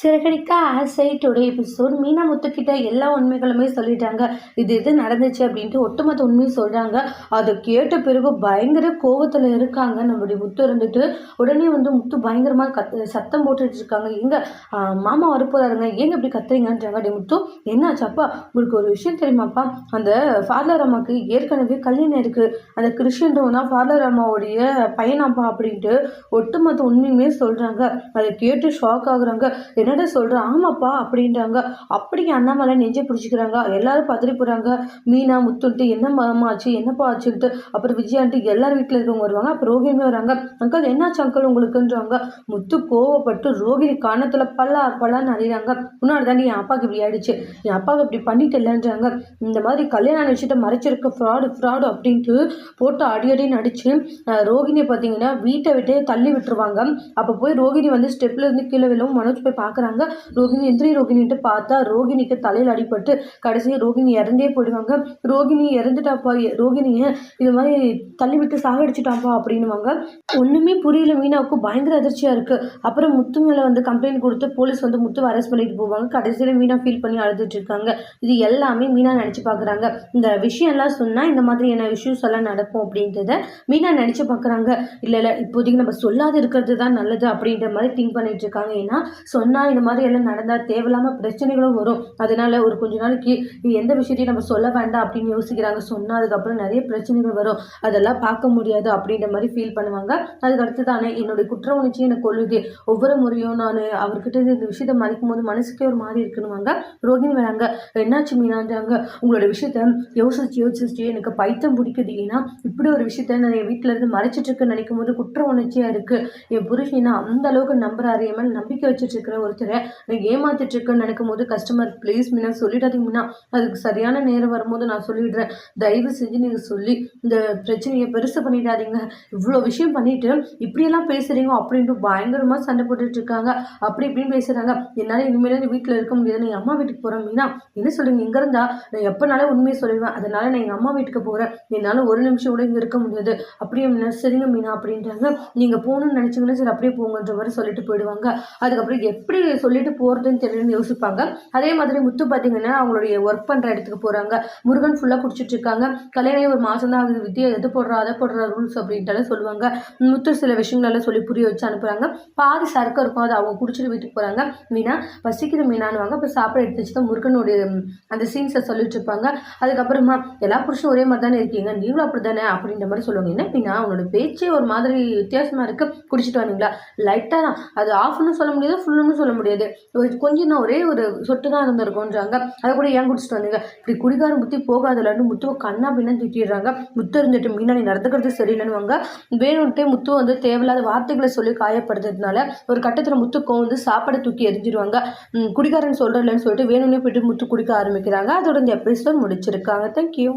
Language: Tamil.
சிறகடிக்க ஆசை டுடே எபிசோட் மீனா முத்துக்கிட்ட எல்லா உண்மைகளுமே சொல்லிட்டாங்க. இது இது நடந்துச்சு அப்படின்ட்டு ஒட்டுமொத்த உண்மையும் சொல்கிறாங்க அதை கேட்ட பிறகு பயங்கர கோபத்தில் இருக்காங்க. நம்மளுடைய முத்து இருந்துட்டு உடனே வந்து முத்து பயங்கரமாக கத் சத்தம் போட்டுட்டு இருக்காங்க. எங்க மாமா வரப்போறாருங்க. ஏங்க இப்படி கத்துறீங்கன்றாங்க. அப்படி முத்து என்னாச்சாப்பா? உங்களுக்கு ஒரு விஷயம் தெரியுமாப்பா? அந்த ஃபாதர் அம்மாவுக்கு ஏற்கனவே கல்யாணம் இருக்குது அந்த கிறிஸ்டியன்றவனா ஃபாதர் அம்மாவுடைய பையனாப்பா அப்படின்ட்டு ஒட்டுமொத்த உண்மையுமே சொல்கிறாங்க அதை கேட்டு ஷாக் ஆகுறாங்க. என்னடா சொல்கிற ஆமாப்பா அப்படின்றாங்க. அப்படியே அண்ணாமலை நெஞ்சை பிடிச்சிக்கிறாங்க. எல்லாரும் பதறி போகிறாங்க மீனா முத்துன்ட்டு என்ன மாமா ஆச்சு? என்னப்பா ஆச்சுன்ட்டு? அப்புறம் விஜயான்ட்டு எல்லார் வீட்டில் இருக்கவங்க வருவாங்க. அப்புறம் ரோகிணி வராங்க. அங்கிள் என்னாச்சு அங்கிள் உங்களுக்குன்றாங்க. முத்து கோவப்பட்டு ரோகிணி காணத்தில் பல்லா பல்லான்னு அறிகிறாங்க முன்னாடி தாண்டி என் அப்பாவுக்கு இப்படி ஆயிடுச்சு. என் அப்பாவுக்கு இப்படி பண்ணிட்டு இல்லைன்றாங்க இந்த மாதிரி கல்யாணம் வச்சுட்டு மறைச்சிருக்க ஃப்ராடு ஃப்ராடு அப்படின்ட்டு போட்டு அடி அடி நடிச்சு ரோகிணியை பார்த்தீங்கன்னா வீட்டை விட்டே தள்ளி விட்டுருவாங்க. அப்போ போய் ரோகிணி வந்து ஸ்டெப்ல இருந்து கீழே விழவும். மனோஜ் போய் பார்க்க பார்க்குறாங்க. ரோகிணி எந்திரி ரோகிணின்ட்டு பார்த்தா ரோகிணிக்கு தலையில் அடிபட்டு கடைசியாக ரோகிணி இறந்தே போயிடுவாங்க. ரோகிணி இறந்துட்டாப்பா ரோகிணியை இது மாதிரி தள்ளி விட்டு சாகடிச்சிட்டாப்பா அப்படின்னுவாங்க. ஒன்றுமே புரியல மீனாவுக்கு. பயங்கர அதிர்ச்சியாக இருக்குது அப்புறம் முத்து மேலே வந்து கம்ப்ளைண்ட் கொடுத்து போலீஸ் வந்து முத்து அரெஸ்ட் பண்ணிட்டு போவாங்க. கடைசியில் மீனா ஃபீல் பண்ணி அழுதுட்டு இருக்காங்க. இது எல்லாமே மீனா நினச்சி பார்க்குறாங்க. இந்த விஷயம்லாம் சொன்னால் இந்த மாதிரியான இஷ்யூஸ் எல்லாம் நடக்கும் அப்படின்றத மீனா நினச்சி பார்க்குறாங்க. இல்லை இல்லை இப்போதைக்கு நம்ம சொல்லாது இருக்கிறது தான் நல்லது அப்படின்ற மாதிரி திங்க் பண்ணிட்டு இருக்காங்க. ஏன்னா சொன்னால் இந்த மாதிரி எல்லாம் நடந்தால் தேவையில்லாமல் பிரச்சனைகளும் வரும். அதனால் ஒரு கொஞ்ச நாளைக்கு எந்த விஷயத்தையும் நம்ம சொல்ல வேண்டாம் அப்படின்னு யோசிக்கிறாங்க. சொன்னால் அதுக்கப்புறம் நிறைய பிரச்சனைகள் வரும். அதெல்லாம் பார்க்க முடியாது அப்படின்ற மாதிரி ஃபீல் பண்ணுவாங்க. அதுக்கு அடுத்து தானே என்னுடைய குற்ற உணர்ச்சி எனக்கு கொள்ளுது ஒவ்வொரு முறையும் நான் அவர்கிட்ட இந்த விஷயத்தை மறைக்கும் போது மனசுக்கே ஒரு மாதிரி இருக்குனுவாங்க ரோகிணி வராங்க. என்னாச்சு மீனான்றாங்க? உங்களோட விஷயத்த யோசிச்சு யோசிச்சு எனக்கு பைத்தம் பிடிக்குது. ஏன்னா இப்படி ஒரு விஷயத்த நான் என் வீட்டில் இருந்து மறைச்சிட்டு இருக்குன்னு நினைக்கும் போது குற்ற உணர்ச்சியாக இருக்குது என் புருஷனா அந்த அளவுக்கு நம்புறாரு. என் மேலே நம்பிக்கை வச்சுட்டு இருக்கிற ஒரு ஒருத்தரை நான் ஏமாத்திட்டு இருக்கேன்னு நினைக்கும் போது கஸ்டமர் ப்ளீஸ் மீனா சொல்லிடாதீங்க மீனா. அதுக்கு சரியான நேரம் வரும்போது நான் சொல்லிடுறேன். தயவு செஞ்சு நீங்கள் சொல்லி இந்த பிரச்சனையை பெருசு பண்ணிடாதீங்க. இவ்வளோ விஷயம் பண்ணிட்டு இப்படியெல்லாம் பேசுகிறீங்க அப்படின்ட்டு பயங்கரமாக சண்டை போட்டுட்டு இருக்காங்க. அப்படி இப்படின்னு பேசுகிறாங்க என்னால் இனிமேல் வீட்டில் இருக்க முடியாது. நான் அம்மா வீட்டுக்கு போகிறேன் மீனா. என்ன சொல்லுங்க இங்கே இருந்தா நான் எப்போனாலும் உண்மையை சொல்லிடுவேன். அதனால் நான் எங்கள் அம்மா வீட்டுக்கு போகிறேன் என்னால் ஒரு நிமிஷம் கூட இங்கே இருக்க முடியாது. அப்படியே சரிங்க மீனா அப்படின்றாங்க. நீங்கள் போகணும்னு நினச்சிங்கன்னா சரி அப்படியே போங்கன்ற மாதிரி சொல்லிட்டு போயிடுவாங்க. அதுக்கப்புறம் எப்படி சொல்லிட்டு போகிறதுன்னு தெரியலன்னு யோசிப்பாங்க. அதே மாதிரி முத்து பார்த்தீங்கன்னா அவங்களுடைய ஒர்க் பண்ணுற இடத்துக்கு போகிறாங்க முருகன் ஃபுல்லாக குடிச்சிட்டு இருக்காங்க. கல்யாணம் ஒரு மாதம் தான் ஆகுது. வித்தியை எது போடுறா அதை போடுற ரூல்ஸ் அப்படின்ட்டு சொல்லுவாங்க. முத்து சில விஷயங்களெல்லாம் சொல்லி புரிய வச்சு அனுப்புகிறாங்க பாதி சரக்கு இருக்கும். அதை அவங்க குடிச்சிட்டு வீட்டுக்கு போகிறாங்க மீனா பசிக்கிற மீனானுவாங்க இப்போ சாப்பிட எடுத்து வச்சு தான் முருகனுடைய அந்த சீன்ஸை சொல்லிட்டு இருப்பாங்க. அதுக்கப்புறமா எல்லா புருஷனும் ஒரே மாதிரி தானே இருக்கீங்க. நீங்களும் அப்படி தானே அப்படின்ற மாதிரி சொல்லுவாங்க. என்ன மீனா அவனோட பேச்சே ஒரு மாதிரி வித்தியாசமாக இருக்குது குடிச்சிட்டு வந்தீங்களா? லைட்டாக தான். அது ஆஃப்னு சொல்ல முடியாது ஃபுல்லுன்னு சொல்ல சொல்ல முடியாது. ஒரு கொஞ்சம் தான் ஒரே ஒரு சொட்டு தான் இருந்திருக்கோன்றாங்க அதை கூட ஏன் குடிச்சிட்டு வந்தீங்க? இப்படி குடிகாரம் புத்தி போகாதலன்னு முத்துவை கண்ணா பின்னு திட்டிடுறாங்க முத்து இருந்துட்டு மீனா நீ நடந்துக்கிறது சரியில்லைன்னுவாங்க. வேணும்ட்டே முத்து வந்து தேவையில்லாத வார்த்தைகளை சொல்லி காயப்படுறதுனால ஒரு கட்டத்தில் முத்துக்கும் வந்து சாப்பாடை தூக்கி எரிஞ்சிருவாங்க குடிகாரன் சொல்கிறலன்னு சொல்லிட்டு வேணும்னே போயிட்டு முத்து குடிக்க ஆரம்பிக்கிறாங்க. அதோட இந்த எபிசோட் முடிச்சிருக்காங்க. தேங்க்யூ